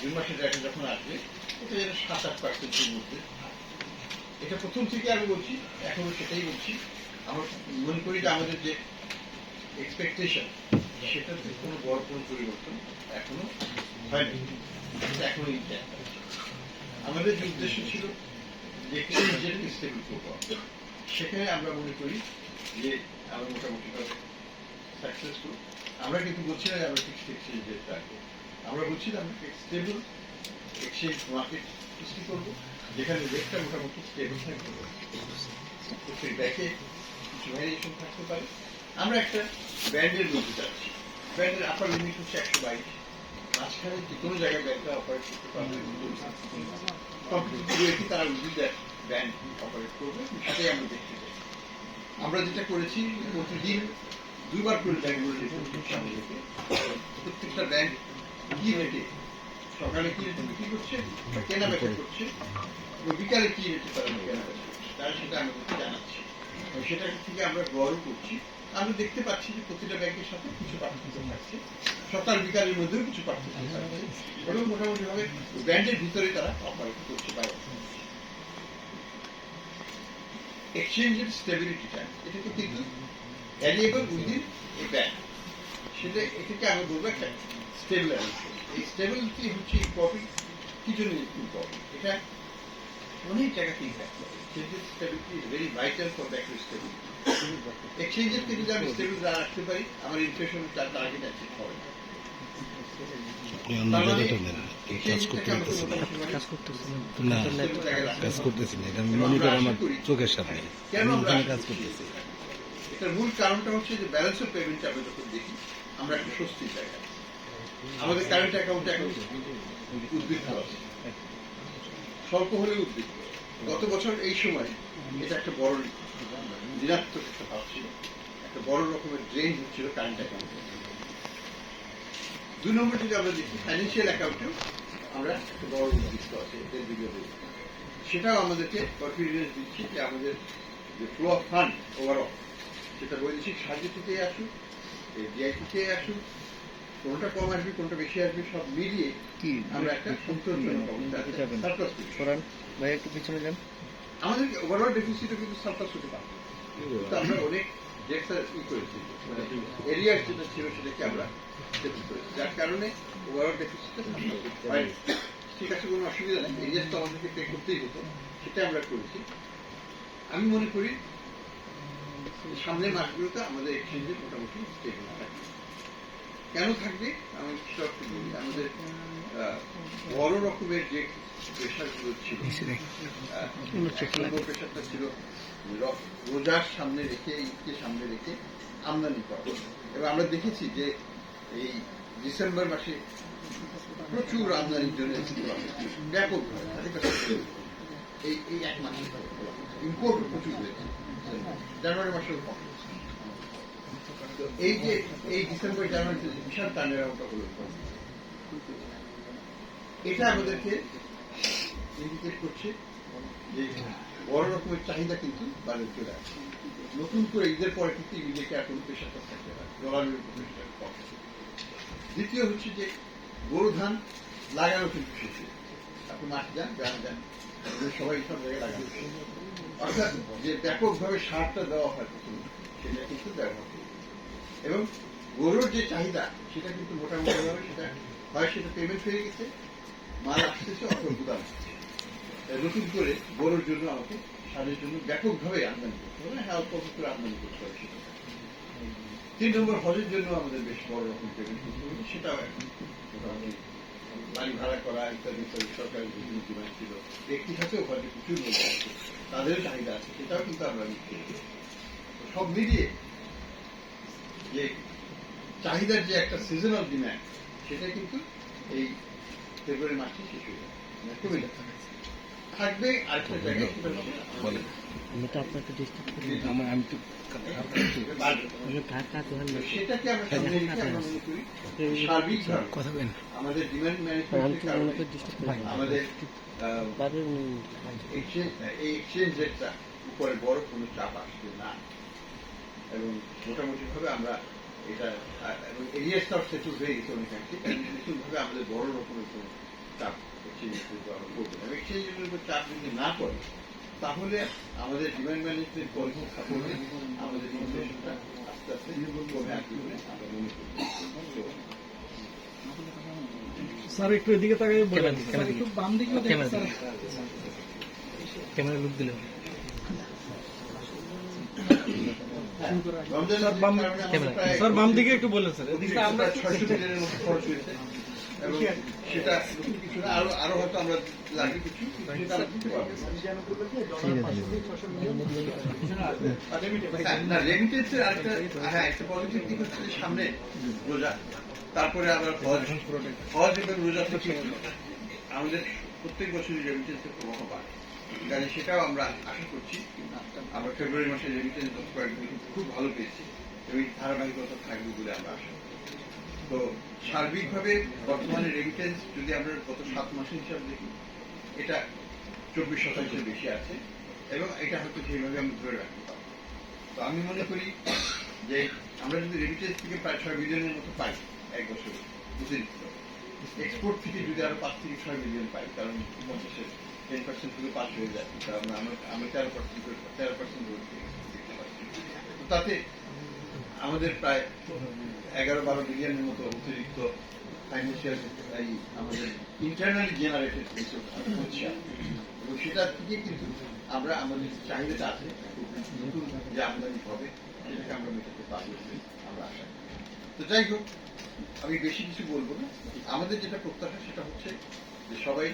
June মাসের যখন আসবে, এটা যেন সাত আট পার্সেন্টের মধ্যে। এটা প্রথম থেকে আমি বলছি, এখনও সেটাই বলছি। আমরা মনে করি যে আমাদের যে এক্সপেকটেশন সেটাতে কোনো বড় কোনো পরিবর্তন এখনও হয়নি। এখনও আমাদের যে উদ্দেশ্য ছিল যে নিজেকে স্টেবল সেখানে আমরা মনে করি যে আমরা মোটামুটি সাকসেসফুল আমরা কিন্তু বলছি না আমরা ফিক্সড এক্সচেঞ্জ রেট রাখব। আমরা বলছি যে আমরা স্টেবল এক্সচেঞ্জ মার্কেট সৃষ্টি করব। যেখানে রেটটা মোটামুটি স্টেবল থাকবে প্রত্যেক ব্যাকে কিছু ভ্যারিয়েশন থাকতে পারে। আমরা একটা ব্যান্ডের মধ্যে যাচ্ছি। ব্যান্ডের আপার লিমিট হচ্ছে একশো বাইশ। মাঝখানে যে কোনো জায়গায় ব্যাংকটা অপারেট করতে পারবে। কম্পিটিটিভ তারা উইদিন দ্যাট ব্যাংক অপারেট করবে। সেটাই আমরা দেখতে চাই। আমরা যেটা করেছি, প্রতিদিন দুইবার করে ব্যাংকগুলো সামনে প্রত্যেকটা ব্যাংক কি রেটে? সকালে কি রেটে বিক্রি করছে? কেনা বেচা করছে? বিকালে কি রেটে তারা কেনা বেচা করছে? তারা সেটা আমাদেরকে জানাচ্ছে। সেটা থেকে আমরা গড়ও করছি। আমরা দেখতে পাচ্ছি যে প্রতিটা ব্যাংকের সাথে কিছু পার্থক্য থাকছে। সকাল, বিকালের মধ্যেও কিছু পার্থক্য থাকছে। এবং মোটামুটি ভাবে ব্র্যান্ডের ভিতরে তারা অপারেট করছে বাইরে। এক্সচেঞ্জের স্টেবিলিটিটা এটা কিন্তু ভ্যারিয়েবল উইদিন এ ব্যাংক সেটা এটাকে আমি বলব একটা স্টেবল এই স্টেবিলিটি হচ্ছে ইম্পর্টেন্ট কি জন্য ইম্পর্টেন্ট এটা অনেক জায়গাতে ইম্প্যাক্ট করে এক্সচেঞ্জের stability is very vital for back stability এক্সচেঞ্জের থেকে যদি আমি স্টেবিল রাখতে পারি আমার ইনফ্লেশন তার টার্গেট অ্যাচিভ হবে না। এই কাজ না। করতেছে না। এটা মনিটর আমার চোখের সামনে। আমি কাজ করতেছি। এটার মূল কারণটা হচ্ছে যে ব্যালেন্স অফ পেমেন্ট আমরা যখন দেখি, আমরা একটা স্বস্তির জায়গা আমাদের কারেন্ট অ্যাকাউন্টে এখন উদ্বৃত্ত আছে। স্বল্প হলেও উদ্বৃত্ত। গত বছর এই সময় এটা একটা বড় ঋণাত্মক একটা ভাব ছিল। একটা বড় রকমের ড্রেন হচ্ছিল কারেন্ট অ্যাকাউন্টে দুই নম্বর যদি আমরা দেখি ফাইন্যান্সিয়াল অ্যাকাউন্টেও আমরা একটা বড় উদ্বৃত্ত আছে এদের বিগত সেটাও আমাদেরকে কনফিডেন্স দিচ্ছে যে আমাদের যে ফ্লো অফ ফান্ড ওভারঅল সেটা বৈদেশিক সাহায্য থেকে আসুক ডিআই থেকে আসুক কোনটা কম আসবে কোনটা বেশি আসবে সব মিলিয়ে কি? আমরা একটা সন্তোষজনক অবস্থা ভাই একটু পিছনে যান। আমাদের ওভারঅল ডেফিসিটও কিন্তু সার্প্লাস হতে পারে। তো আমরা অনেক ডেটটা ই করেছি। মানে এরিয়ার যেটা ছিল সেটাকে আমরা করেছি। যার কারণে ওভারঅল ডেফিসিটটা হয়নি ঠিক আছে কোনো অসুবিধা নেই। এরিয়াস তো আমাদেরকে পে করতেই হতো। সেটা আমরা করেছি। আমি মনে করি সামনের মাসগুলোতে আমাদের এক্সচেঞ্জে মোটামুটি স্টেবল থাকবে। কেন থাকবে? আমি সব বলি। আমাদের বড় রকমের যে প্রেশারগুলো ছিল প্রেশারটা ছিল রোজার সামনে রেখে ঈদকে সামনে রেখে আমদানি করা। এবং আমরা দেখেছি যে এই ডিসেম্বর মাসে প্রচুর আমদানির জন্য ব্যাপক এই এই এক মাসে ইম্পোর্ট প্রচুর হয়েছে। জানুয়ারি মাসে এই যে, এই ডিসেম্বর জানুয়ারিতে যে বিশাল টার্নের আউটটা হলো এটা আমাদেরকে ইন্ডিকেট করছে যে বড় রকমের চাহিদা কিন্তু বাজারে চলে আসছে। নতুন করে ঈদের পরে কিন্তু ইমিডিয়েটলি আর কোনো প্রেশারটা থাকবে না। ডলারের দ্বিতীয় হচ্ছে যে গরু ধান লাগানো কিন্তু আপনি মাঠ যান গ্রামে যান। সবাই সব জায়গায় লাগানো অর্থাৎ যে ব্যাপকভাবে সারটা দেওয়া হয় প্রথমে, সেটা কিন্তু ব্যবহার করবে এবং গরুর যে চাহিদা, সেটা কিন্তু মোটামুটি ভাবে সেটা হয়, সেটা পেমেন্ট হয়ে গেছে। মাল আসতেছে অথবা গুদাম। নতুন করে গরুর জন্য আমাকে সারের জন্য ব্যাপকভাবে আমদানি করতে হবে। হ্যাঁ অল্প অল্প করে আমদানি করতে হবে সেটা। তিন নম্বর হজের জন্য আমাদের বেশ বড় রকম পেমেন্ট করতে হবে, সেটাও এখন মোটামুটি বাড়ি ভাড়া করা, ইত্যাদি ইত্যাদি, সরকারের বিভিন্ন ডিমান্ড ছিল। ব্যক্তি সাথে ওখানে প্রচুর লোক আছে। তাদের চাহিদা আছে, সেটাও কিন্তু আমরা নিচ্ছি। সব মিলিয়ে যে চাহিদার যে একটা সিজনাল ডিম্যান্ড সেটা কিন্তু এই ফেব্রুয়ারি মাসে শেষ হয়ে যাবে। মানে কমে যাবে। থাকবে আরেকটা জায়গায় বলেন আমি আপনাকে ডিস্টার্ব করি আমার আমি তো উপরে বড় কোনো চাপ আসবে না। এবং মোটামুটি ভাবে আমরা এটা এরিয়াসটা সেটল হয়ে গেছে অনেকাংশে। নতুনভাবে আমাদের বড় রকমের কোনো চাপ আমরা এক্সচেঞ্জের উপর চাপ যদি না করে তাহলে আমাদের ডিমান্ড ম্যানেজমেন্ট পলিসি সাপোর্টে আমাদের ইনফ্লেশনটা আস্তে আস্তে কমে আসবে বলে আমরা মনে করি। স্যার একটু এদিকে তাকাই বলেন। একটু বাম দিকে ক্যামেরা স্যার। ক্যামেরা লুক দিলে স্যার, বাম- দিকে একটু বলেন স্যার। প্রায় ছয়শো মিলিয়নের মতো খরচ হয়েছে। এবং সেটা নতুন কিছু না আরও আরও হয়তো আমরা লাগে কিছু হ্যাঁ, না রেমিটেন্সের আরেকটা হ্যাঁ একটা পজিটিভ দিক হচ্ছে সামনে রোজা তারপরে আবার হজ। হজ এবং রোজা আমাদের প্রত্যেক বছরই রেমিটেন্সের প্রবাহ বাড়ে। কাজে সেটাও আমরা আশা করছি। আমরা ফেব্রুয়ারি মাসে রেমিটেন্স কয়েকদিন খুব ভালো পেয়েছি। এবং ধারাবাহিকতা থাকবে বলে আমরা আশা করি। তো সার্বিকভাবে বর্তমানে রেমিটেন্স যদি আমরা গত সাত মাসের হিসাব দেখি, এটা চব্বিশ শতাংশের বেশি আছে এবং এটা হয়তো সেইভাবে আমরা ধরে রাখতে পারব। তো আমি মনে করি যে আমরা যদি রেমিটেন্স থেকে প্রায় ছয় বিলিয়নের মতো পাই এক বছরে অতিরিক্ত এক্সপোর্ট থেকে যদি আরও পাঁচ থেকে ছয় মিলিয়ন পাই, কারণ পঞ্চাশের টেন পার্সেন্ট থেকে পাঁচ হয়ে যায় কারণ আমরা আমি তেরো পার্সেন্ট তেরো পার্সেন্ট তাতে আমাদের প্রায় এগারো বারো বিলিয়নের মতো অতিরিক্ত ফাইন্যান্সিয়াল এই আমাদের ইন্টারনালি জেনারেটেড হচ্ছে এবং সেটা থেকে কিন্তু আমরা আমাদের চাহিদাটা আছে, নতুন যে আমদানি হবে, সেটাকে আমরা মেটাতে পারব আমরা আশা তো যাই হোক, আমি বেশি কিছু বলব না। আমাদের যেটা প্রত্যাশা, সেটা হচ্ছে যে সবাই